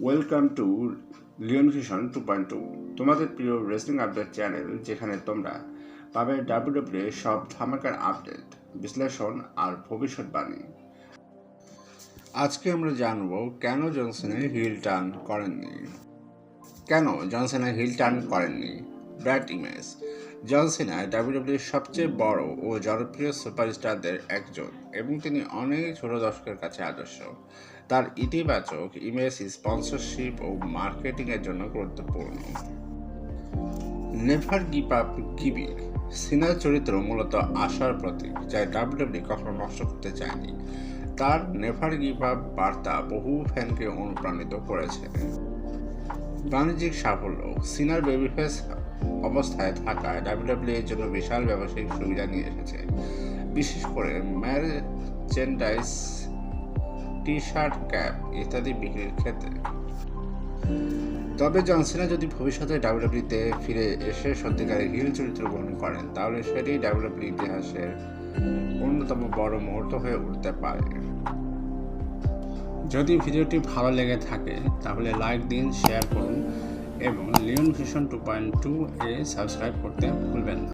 Welcome to Leon Vision two point two তোমাদের প্রিয় wrestling update channel যেখানে তোমরা পাবে ডাব্লিউডাব্লিউ সব ধামাকার আপডেট বিশ্লেষণ আর ভবিষ্যৎবাণী। আজকে আমরা জানব কেন জনসনের হিল টার্ন করেননি। কেন জনসনের হিল টার্ন করেননি? ব্র্যাড ইমেজ জনসেনা ডাব্লিউডাব্লিউর সবচেয়ে বড় ও জনপ্রিয় সুপারস্টারদের একজন এবং তিনি অনেক ছোট দর্শকের কাছে আদর্শ। তার ইতিবাচক ইমেজ, স্পন্সরশিপ ও মার্কেটিংয়ের জন্য গুরুত্বপূর্ণ। নেভার গিভ আপ গিভিং সিনার চরিত্র মূলত আশার প্রতীক, যা ডাব্লিউডাব্লিউ কখনো নষ্ট করতে চায়নি। তার নেভার গিভ আপ বার্তা বহু ফ্যানকে অনুপ্রাণিত করেছে। বাণিজ্যিক সাফল্য, সিনার বেবিফেস অবস্থায় থাকায় ডাব্লিউডাব্লিউ এর জন্য বিশাল ব্যবসায়িক সুবিধা নিয়ে এসেছে। বিশেষ করে ম্যারচেন্ডাইজ টি শার্ট ক্যাপ ইত্যাদি বিক্রির ক্ষেত্রে। তবে জনসিনা যদি ভবিষ্যতে ডাব্লিউডাব্লিউতে ফিরে এসে সত্যিকারের হিল চরিত্র গ্রহণ করেন, তাহলে সেটি ডাব্লিউডাব্লিউ ইতিহাসের অন্যতম বড় মুহূর্ত হয়ে উঠতে পারে। যদি ভিডিওটি ভালো লেগে থাকে, তাহলে লাইক দিন শেয়ার করুন। এবং Leon Vision two point two এ সাবস্ক্রাইব করতে ভুলবেন না।